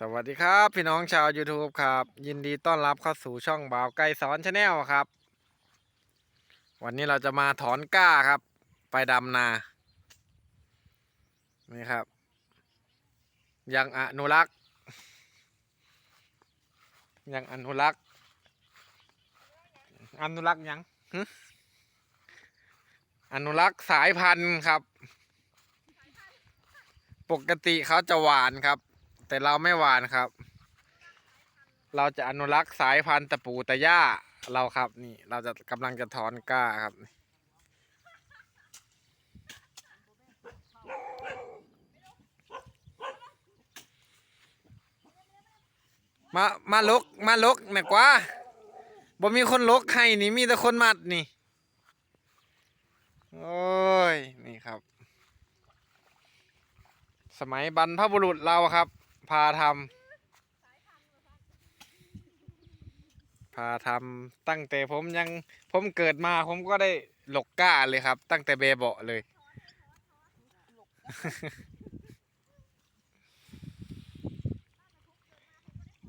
สวัสดีครับพี่น้องชาว YouTube ครับ ยินดีต้อนรับเข้าสู่ช่องบ่าวไก่สอนชาแนลครับ วันนี้เราจะมาถอนก้าครับ ไปดำนา นี่ครับ ยังอนุรักษ์ ยังอนุรักษ์ อนุรักษ์ยังหึอนุรักษ์สายพันธุ์ครับ ปกติเขาจะหวานครับ แต่เราไม่หวานครับ เราจะอนุรักษ์สายพันธุ์ตะปูตะย่าเราครับนี่เราจะกำลังจะถอนกล้าครับ มามาลกมาลกหน่อยกว่าบ่มีคนลกให้นี่มีแต่คนมัดนี่ โอ้ย นี่ครับ สมัยบรรพบุรุษเราครับ พาทำพาทำตั้งแต่ผมยังผมเกิดมาผมก็ได้หลกก้าเลยครับ ตั้งแต่เบเบาะเลย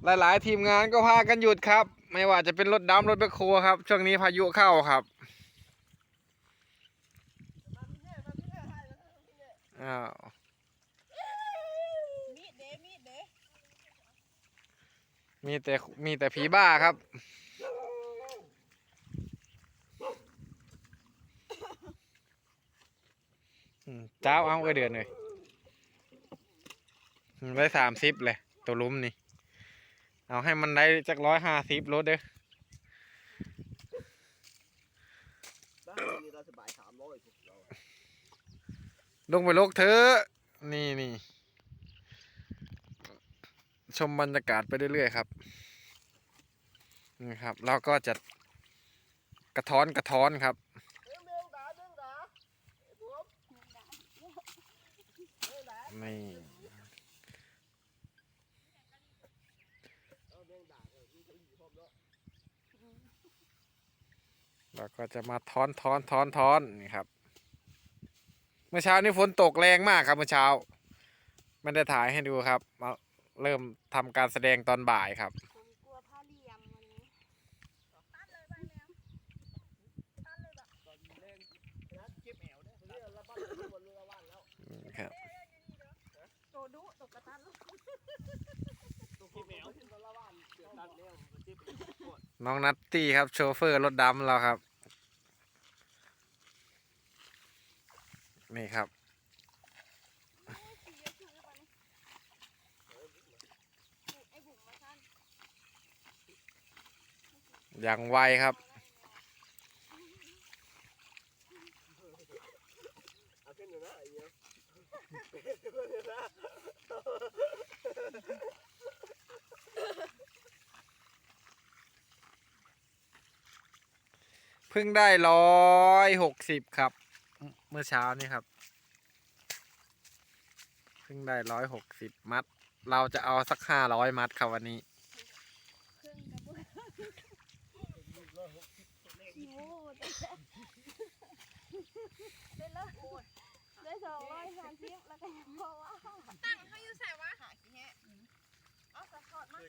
หลายๆ ทีมงานก็พากันหยุดครับ ไม่ว่าจะเป็นรถดำรถแบคโคครับ ช่วงนี้พายุเข้าครับอ้าว มีดเด้มีดเด้ มีแต่มีแต่ผีบ้าครับอืมเจ้าเอาไว้เดือนเลยอืมได้สามสิบเลยตัวลุ้มนี่ เอาให้มันได้จักร้อยห้าสิบรถเด้อบ้านนี่เราสบายสามร้อยพวกเราลงไปลกเถอะ นี่นี่ ชมบรรยากาศไปเรื่อยๆครับนี่ครับเราก็จะกระท้อนกระท้อนครับไอ้พวกเรื่องด่านี่เราเออมีเขาอยู่พร้อมแล้วเราก็จะมาท้อนท้อนท้อนท้อนนี่ครับ เมื่อเช้านี้ฝนตกแรงมากครับเมื่อเช้า ไม่ได้ถ่ายให้ดูครับมา เริ่มทำการแสดงตอนบ่ายครับ ผมกลัวผ้าเหลี่ยมวันนี้ตัดเลยไปนะตัดเลยแบบตอนเล่นนะเก็บแอวเนี่ยเรื่องละบานเรื่องเรือบ้านแล้วโตดุตกกระตันตัวเก็บแอวขึ้นละบ้านเกี่ยวตัดแล้วมันเก็บแอวหมดน้องนัตตี้ครับ โชเฟอร์รถดำเราครับ นี่ครับ ไอ้บุ๋มมาสั้น อย่างไวครับ เพิ่งได้ร้อยหกสิบครับ เมื่อเช้านี่ครับ เพิ่งได้ร้อยหกสิบมัด เราจะเอาสักห้าร้อยมัดครับวันนี้ เครื่องกระเบื้อง ขี้โม่ได้แล้วได้สองร้อยสามสิบแล้วก็ยังบอกว่าตั้งเขาอยู่ใส่วะหาขี้แห่เอาสะกดมา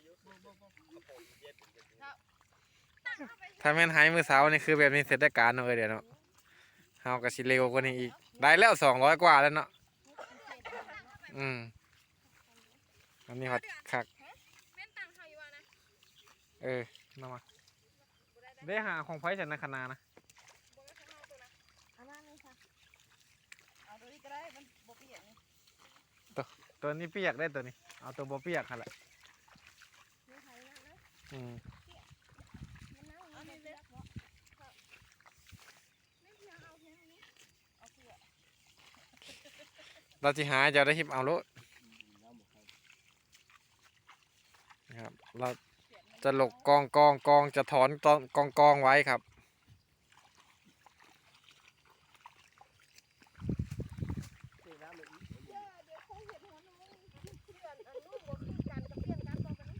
ตั้งเข้าไปถ้าแม่นหายมือเสานี่คือแบบนี้เสร็จได้การเนาะเอ้ยเดี๋ยวเนาะเฮาก็สิเร็วกว่านี้อีก ได้แล้วสองร้อยกว่าแล้วเนาะอืมอันนี้หัดคักแม่นตั้งเขาอยู่วะนะเออน้ามา ได้หาของไฟฉันในคณะนะบอกว่าข้างนอกตัวนะเอามาเลยค่ะเอาตัวนี้ก็ได้มันบ่เปียกนี่ตัวนี้เปียกได้ตัวนี้ เอาตัวบ่เปียกค่ะแหละไม่ใช่นะนะอืมมันนั่งเอานี่เลยไม่เพียงเอาเพียงอันนี้เอาเปียกเราจะหาจะได้หิบเอาโลดนะครับเรา จะหลกกองกองกองจะถอนกองกองกองไว้ครับเทน้ำเลยอีกเดี๋ยวเดี๋ยวคงเห็นหัวหนูเพื่อนอันนู้นบ่คือกันกับเพื่อนกันตอนนี้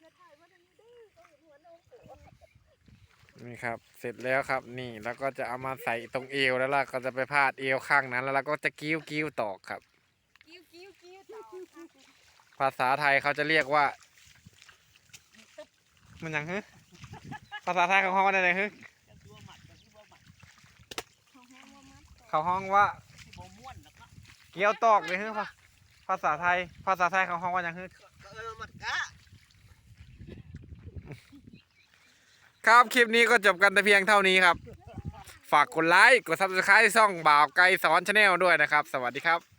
เดี๋ยวถ่ายว่าทางนี้ดื้อต้องเห็นหัวหนูโผล่นี่ครับ เสร็จแล้วครับนี่แล้วก็จะเอามาใส่ตรงเอวแล้วเราก็จะไปพาดเอวข้างนั้น แล้วเราก็จะกิ้วกิ้วตอกครับ กิ้วกิ้วกิ้วต่อภาษาไทยเขาจะเรียกว่า มันหยังฮึภาษาไทยเขาห้องว่าอะไรฮึเขาห้องว่าเกี๊ยวตอกเลยฮึภาภาษาไทย ภาษาไทยเขาห้องว่าหยังฮึเอครับคลิปนี้ก็จบกันแต่เพียงเท่านี้ครับ ฝากกดไลค์กดซับสไครต์ช่องบ่าวไกลสอนชาแนลด้วยนะครับ สวัสดีครับ